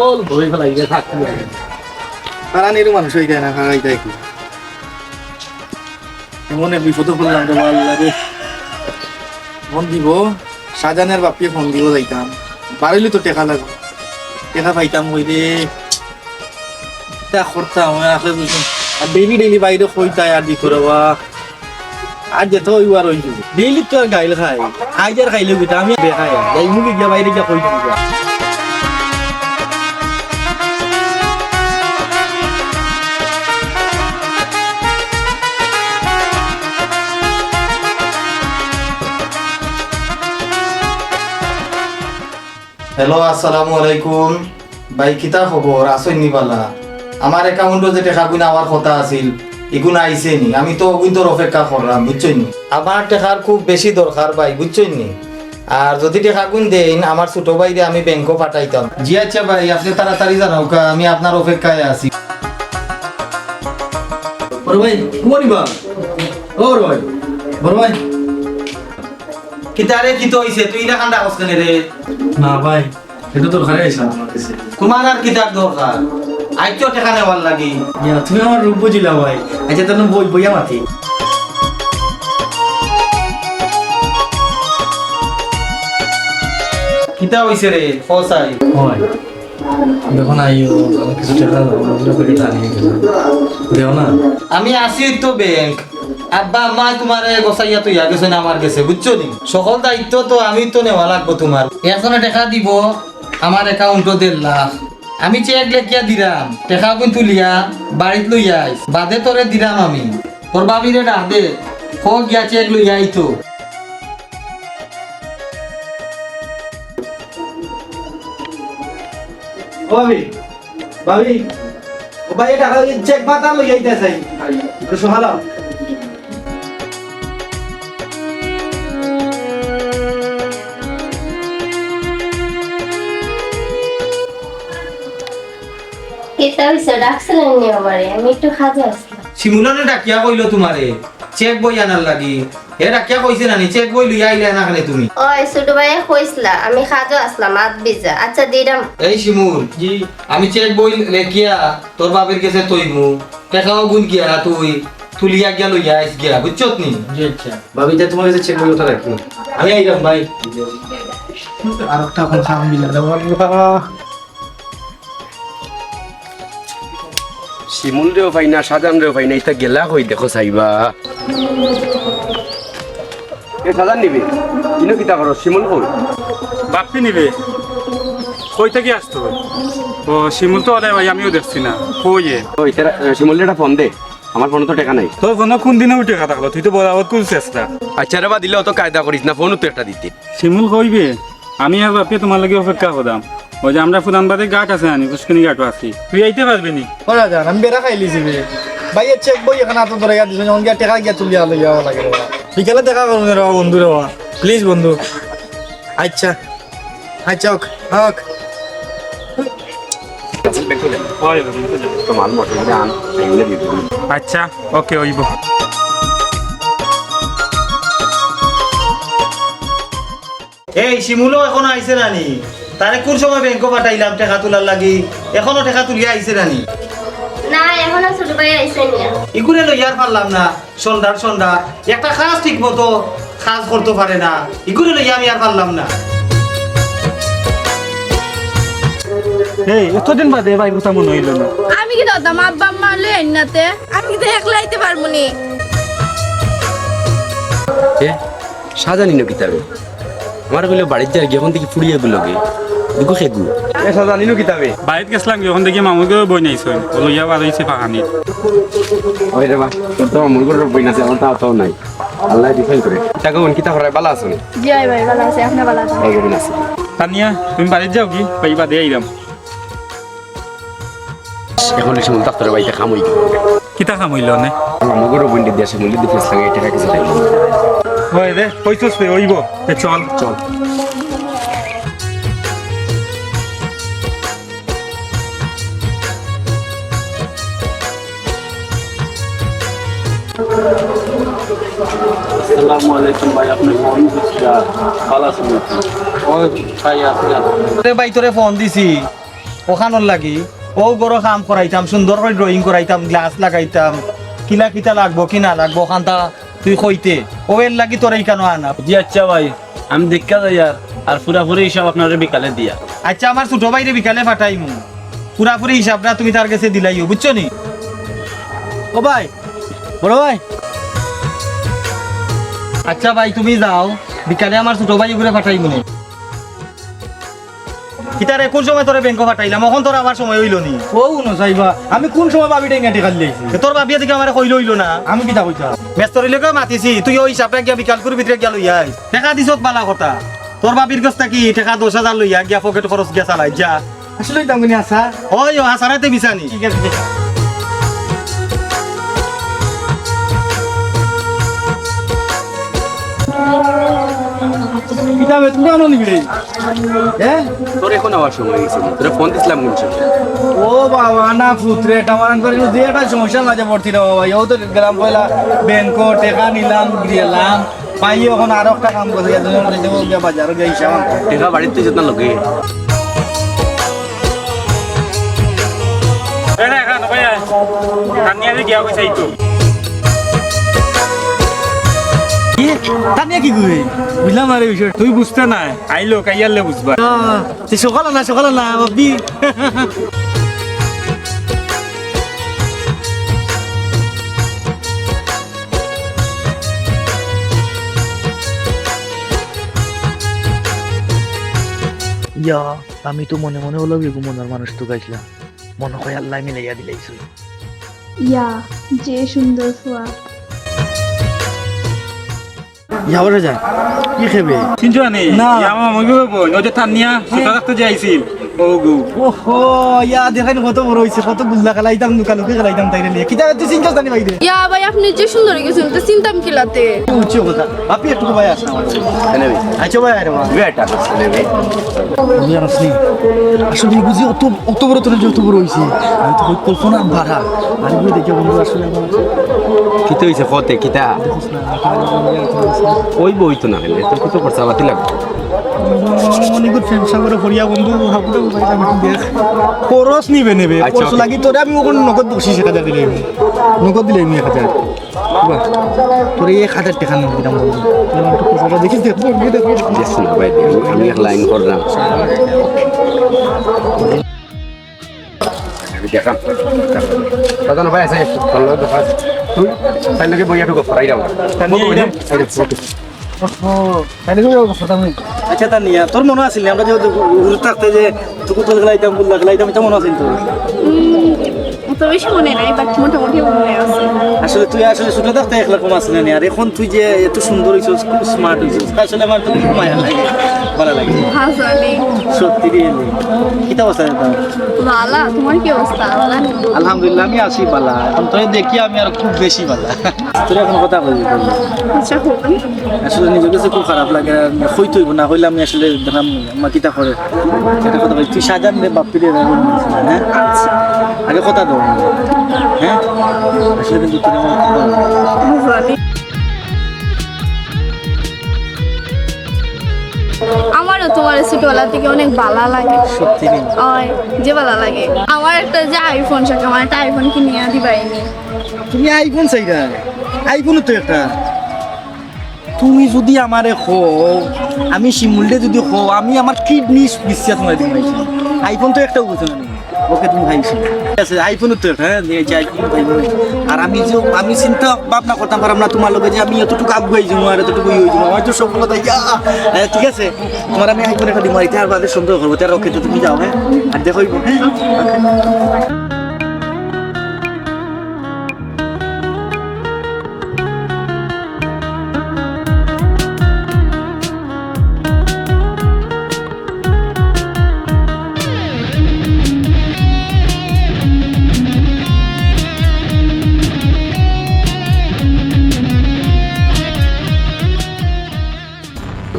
সকল ধরে ফেলাই থাকতে লাগে কারানির মানুষ হয়ে যায় না খাওয়াই যায় কি? এমন এক বিপদ আল্লাহ রে। ফোন দিব, সাজানের বাপিয়ে ফোন দিব, যাইতাম। বাড়িলে তো টেকা লাগবে। টেকা পাইতাম ওই রে। বুঝুন আর ডেইলি ডেইলি বাইরে কইতাই আর দিত আর যেত ডেইলি তো গাইল খাই আজ আর খাইলে আমি বেখাই যাই মুখে গিয়া বাইরে গিয়া কই হ্যালো আসসালামু আলাইকুম ভাই, কিতা খবর আসই নিবালা আমার অ্যাকাউন্টে যে টাকা গুণ আমার কথা আছিল এগুন আইছে নি? আমি তো তোর অপেক্ষা করলাম বুঝছই নি? আমার টাকার খুব বেশি দরকার ভাই বুঝছই নি? আর যদি টাকা গুণ দেন আমার ছোট ভাইরে আমি ব্যাংকও পাঠাইতাম জি আচ্ছা ভাই, আপনি তাড়াতাড়ি জানাও কা আমি আপনার অপেক্ষায় আছি। ভাই ও ভাই ভাই কিতারে কি তো হইছে তুই না কান্দা হসকেনে রে না ভাই এটা তোর ঘরে আইসা আমার কাছে। তোমার আর কিতার দরকার আইতো টাকা নেওয়ার লাগি। ইয়া, তুমি আমার রূপ বুঝিলা ভাই। আচ্ছা তাহলে বই বইয়া মাতি। কিতা হইছে রে ফসাই হয়। দেখো না আইও কিছু টাকা করে টানিয়ে গেল দেও না? আমি আসি তো ব্যাংক আব্বা মা তোমার গোসাইয়া তো ইয়া গেছে না আমার গেছে বুঝছ নি? সকল দায়িত্ব তো আমি তো নেওয়া লাগবো তোমার। একজনে টাকা দিব আমার অ্যাকাউন্টও দেড় লাখ। আমি চেক লেখিয়া দিলাম টাকা কোন তুলিয়া বাড়িত লইয়া আইস বাদে তোরে দিলাম আমি। তোর বাবিরে ডাক দে খো গিয়া চেক লইয়া আইতো ও ভাবি ভাবি ও ভাই টাকা চেক পাতা লই যাইতেছে একটু হইছে ডাকছিলেন নি আমারে আমি একটু খাজে আসলাম শিমুলনে ডাকিয়া কইলো তোমারে চেক বই আনার লাগি। হে ডাকিয়া কইছে নানি চেক বই লইয়া আইলে না কেন তুমি? ওই ছোট ভাইয়ে কইসলা আমি খাজো আসলাম আত বিজা। আচ্ছা দিলাম। এই শিমুল জি। আমি চেক বই লেখিয়া তোর বাপের কাছে তৈমু টাকাও গুণ গিয়া তুই তুলিয়া গিয়া লইয়া আইস গিয়া বুঝছত নি? জি আচ্ছা। ভাবি তা তোমার কাছে চেক বই ওটা রাখি আমি আইলাম ভাই। আর একটা এখন খাম বিলা দেবো। শিমুল রেও পাই না সাজান রেও পাই না ইতা গেলা কই দেখো চাইবা। এ সাজান নিবি ইনো কিতা করো শিমুল কই? বাপ্পি নিবে। কই থেকে আসতো ও শিমুল তো ওলাই ভাই আমিও দেখছি না। কই এ ওই তেরা শিমুল ফোন দে আমার ফোনে তো টাকা নাই। তোর ফোন কোন দিনে উঠে কথা থাকল তুই তো বরাবর কোন চেষ্টা? আচ্ছা রে বা দিলে অত কায়দা করিস না ফোনও তো একটা দিতে শিমুল কইবে আমি আর বাপ্পি তোমার লাগে অপেক্ষা করলাম ওই যে আমরা ফুদান বাদে ঘাট আছে আনি পুষ্কিনি ঘাটও আছি। তুই আইতে পারবি নি? ওরা জান আমি বেড়া খাই লিছি বে। ভাইয়ের চেক বই এখানে হাতে ধরে গিয়া দিছো যখন গিয়া টাকা গিয়া তুলিয়া লইয়া লাগে রে। বিকালে দেখা করুন রে বন্ধু রে প্লিজ বন্ধু। আচ্ছা। আচ্ছা দিয়ে দিবি আচ্ছা ওকে ওইব। এই শিমুলও এখনও আইছে রানি। তারে কোন সময় ব্যাংক পাঠাইলাম টাকা তোলার লাগি? এখনও টাকা তুলিয়া আইছে রানি না এখন আর ছোট ভাই আইসেন না। ইগুনে লইয়ার পারলাম না সন্ধ্যার সন্ধ্যা। একটা কাজ ঠিক মতো কাজ করতে পারে না। ইগুনে লইয়া আমি আর পারলাম না। এই এতদিন বাদে ভাই কথা মনে হইল না। আমি কি দাদা আব্বা আম্মা লই আইনাতে আমি তো একলা আইতে পারব নি। এ সাজানি নো কিতা রে আমার বলে বাড়িতে যাই গিয়ে এখন থেকে ফুড়িয়ে গুলো গে। দুঃখ খেগু এ সাজানি নো কিতা বে বাড়িত গেছিলাম যখন দেখি মামুকে বই নাইছো লইয়া বার হয়েছে পাহানির ওই রে বা তোর তো আমার করে বই না আমার তাও নাই। আল্লাহ ডিফাইন করে টাকা কোন কিতা করায় বালা আছে জয় ভাই ভালো আছে আপনি ভালো আছেন বই আছে। তানিয়া তুমি বাড়িতে যাও কি? পাই বাদে আইলাম এখন শিমুল ডাক্তারের বাড়িতে খামই কিতা কাম হইল নে? আমার করে বই দিয়ে শিমুল দিয়ে ফেস লাগে টাকা কিছু নাই হয় দে কইছস তে ওইব চল। চল। আসসালামু আলাইকুম ভাই আপনি ফোন দিচ্ছিলা ভালো আছেন ওই ভাই আপনি ভাই তোরে ফোন দিছি। ওখানোর লাগি। ও বড় কাম করাইতাম সুন্দর করে ড্রয়িং করাইতাম গ্লাস লাগাইতাম। কিলা কিতা লাগবো কি না লাগবো ওখানটা তুই কইতে। ও এর লাগি তোর এই কেন আনা? জি আচ্ছা ভাই আমি দেখা যাই আর আর পুরাপুরি হিসাব আপনার বিকালে দিয়া। আচ্ছা আমার ছোট ভাইরে বিকালে পাঠাইমু পুরাপুরি হিসাবটা তুমি তার কাছে দিলাইও বুঝছ নি? ও ভাই বড় ভাই। আচ্ছা ভাই তুমি যাও। বিকালে আমার ছোট ভাই ঘুরে পাঠাইমু নি। কিতারে কোন সময় তোরে ব্যাংক পাঠাইলাম? এখন তোর আবার সময় হইল নি। ও ন চাইবা আমি কোন সময় ভাবি টেঙ্গা টেকা দিয়েছি তোর বাবিয়া দিকে আমার কইল হইল না। আমি কিতা কইতা? মেস্তরিলেকে মাতিছি? তুই ওই হিসাবটা গিয়া বিকাল করে ভিতরে গিয়া লইয়া আইস টাকা দিছত বালা কথা। তোর বাবির কাছ কি টাকা দশ হাজার লইয়া গিয়া পকেট খরচ গিয়া চালাই যা। আসলে দাম কিনে আসা। ওই ও হাসারাতে বিছানি ঠিক আছে। কিতা বে তুমি আনো নিবি হ্যাঁ তোর এখন আবার সময় গেছে তোর ফোন দিছিলাম কোন ও বাবা না পুত্রে টামারান করে যে একটা সমস্যার মাঝে পড়ছি রে বাবা। এও তো গেলাম পয়লা ব্যাংক টেকা নিলাম গেলাম। পাই এখন আরও একটা কাম করে দেবো গিয়া বাজারে গিয়ে হিসাব আনতে। টেকা বাড়িতে যেত না লগে এখন ভাই কানিয়া যে গিয়া কইছে এইটো কি তা নিয়ে কি কই? বুঝলাম না রে বিষয় তুই বুঝতে নাই। আইলো কাইয়ালে বুঝবা। তুই সকালে না সকালে না ভাবি। ইয়া আমি তো মনে মনে হলো বেগু মনের মানুষ তো গাইছিলাম। মনে হয় আল্লাহ মিলাইয়া দিলাইছো ইয়া যে সুন্দর ফুয়া। যাবরে যা কি খেবে? চিনছো নি। না। আমার মগি বই ওই যে থানিয়া সুতা রাখতে যে আইছিল। ও গু ওহো ইয়া দেখাই কত বড় হইছে কত গুল্লা খেলাইতাম নুকা লুকে খেলাইতাম তাইরে নিয়ে। কিতা তুই জানি বাইরে ইয়া ভাই আপনি যে সুন্দর গেছেন তো চিন্তাম কিলাতে উচ্চ কথা। আপনি একটু ভাই আসনা নেবে আচ্ছা ভাই আরে মা। বেটা নেবে আমি আর আসনি আসলে বুঝি অত অত বড় তোর যত বড় হইছে আমি তো কল্পনা বাড়া আর বুঝি দেখে বন্ধু আসলে আমার কিতে হইছে কতে কিতা? ওই বই তো না তোর কত খরচা পাতি লাগবে? অনেক ফ্রেন্ড সাগরে ফরিয়া বন্ধু হাবুটা আমি দেখ। খরচ নিবে নেবে আচ্ছা, খরচ লাগি তোরে আমি ওখানে নগদ বসি সেটা দিলে নগদ দিলে আমি এক হাজার। তোর এক হাজার টাকা নিয়ে দিলাম দেখ আমি এক লাইন করলাম। দেখাম। দাদা ভাই আছে? বইয়া ঢুকো? ফরাই কথা আমি? আচ্ছা তা নিয়া। তোর মনে আছিল না? আমরা যে ঘুরে থাকতে যে তুকু তোর খেলাইতাম গুল্লা এটা মনে আছিল তোর? অত বেশি মনে নাই বাট মোটামুটি মনে আছে। আসলে তুই আসলে ছোট থাকতে এক রকম আসলে না? আর এখন তুই যে এত সুন্দর হইছিস খুব স্মার্ট হইছিস আসলে আমার তো খুব মায়া লাগে। ভালো লাগে সত্যি রিয়েলি কিতা অবস্থা? ভালা। তোমার কি অবস্থা? আলহামদুলিল্লাহ আমি আছি বালা এখন তোরে দেখি আমি আর খুব বেশি বালা তোর এখন কথা বলি। আচ্ছা আসলে নিজের কাছে খুব খারাপ লাগে। হই তুই না হইলে আমি আসলে দেখাম মা কিতা করে? একটা কথা বলি তুই সাজান রে বাপ্পি রে হ্যাঁ? আগে কথা দাও হ্যাঁ? আসলে কিন্তু তুই আমার আমারও তোমার ছোটবেলা থেকে অনেক ভালো লাগে। সত্যি নেই ওই যে ভালো লাগে। আমার একটা যে আইফোন শাক আমার একটা আইফোন কিনে দিবাইনি তুমি আইফোন চাইরা আইফোন তো একটা। তুমি যদি আমারে খো আমি শিমুলডে যদি খো আমি আমার কিডনি বিশ্বাস মারি দিম আইফোন তো একটা বুঝতে না ওকে তুমি ঠিক আছে আইফোন উত্তর হ্যাঁ দিয়েছি আইফোন আইফোন আর আমি যে আমি চিন্তা ভাবনা করতাম পারলাম না তোমার লোকে যে আমি এতটুকু আগুয়াই যাব আর এতটুকু ইয়ে যাব আমার তো সফলতা ইয়া হ্যাঁ, ঠিক আছে তোমার আমি আইফোন একটা দিম আর এটা আর বাদে সন্দেহ করব তার রক্ষে তো তুমি যাও হ্যাঁ আর দেখো হ্যাঁ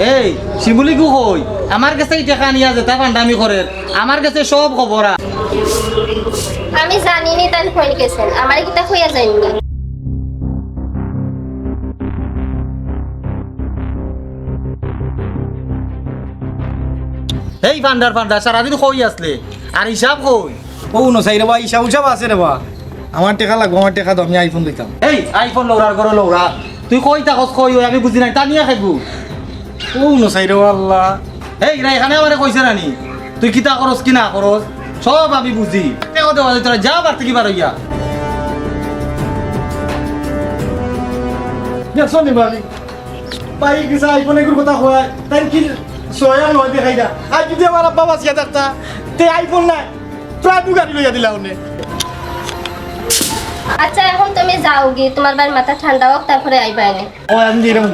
এই শিমুলি গু হই আমার কাছে এই টাকা নিয়া যেতা পান্ডামি করে। আমার কাছে সব খবর। আমি জানিনি তাই হয়ে গেছেন? আমার কিতা হইয়া যায়নি এই ফান্ডার ফান্ডার সারাদিন কই আসলে? আর হিসাব কই? ও নসাই রে বা উসাব আছে রে বা আমার টেকা লাগবো আমার টেকা আমি আইফোন দিতাম এই আইফোন লৌরার করো লৌরা তুই কই তাকস কই ওই আমি বুঝি নাই তা নিয়ে খাইবো। ও নসাই রে আল্লাহ। এই রে এখানে আমারে কইছে নানি তুই কিতা করস কি না করস সব আমি বুঝি। তোরা যা বার থেকে বার হইয়া। দেখছ নি ভাবি ভাই কিছু আইফোন এগুলোর কথা কয়। তাই কি সয়া নয় দেখাই না আর যদি আমার আব্বা বাঁচিয়া থাকতা তে আইফোন নাই প্রায় দু গাড়ি লইয়া দিলা উনি। আচ্ছা এখন তুমি যাও গিয়ে তোমার বাড়ির মাথা ঠান্ডা হোক তারপরে আইবা এনে। ও আমি এরকম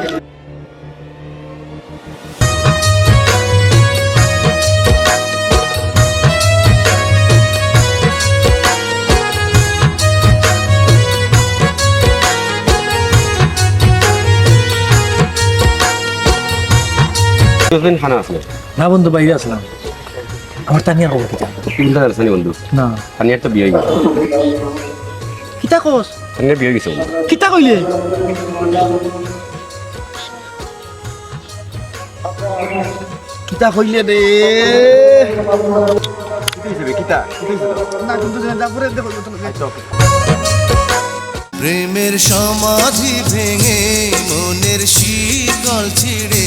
তোর খানা আসলে না বন্ধু বাইরে আসলাম। আমার তানিয়া খবর কিতা চিন্তা আছে নি বন্ধু। না। খানিয়ার তো বিয়ে হয়ে গেছে। কিতা কস? খানিয়ার বিয়ে হয়ে গেছে বন্ধু। কিতা কইলে? কিতা কইলে রে? কিতা না কিন্তু তারপরে দেখো প্রেমের সমাধি ভেঙে মনের শীতল ছিড়ে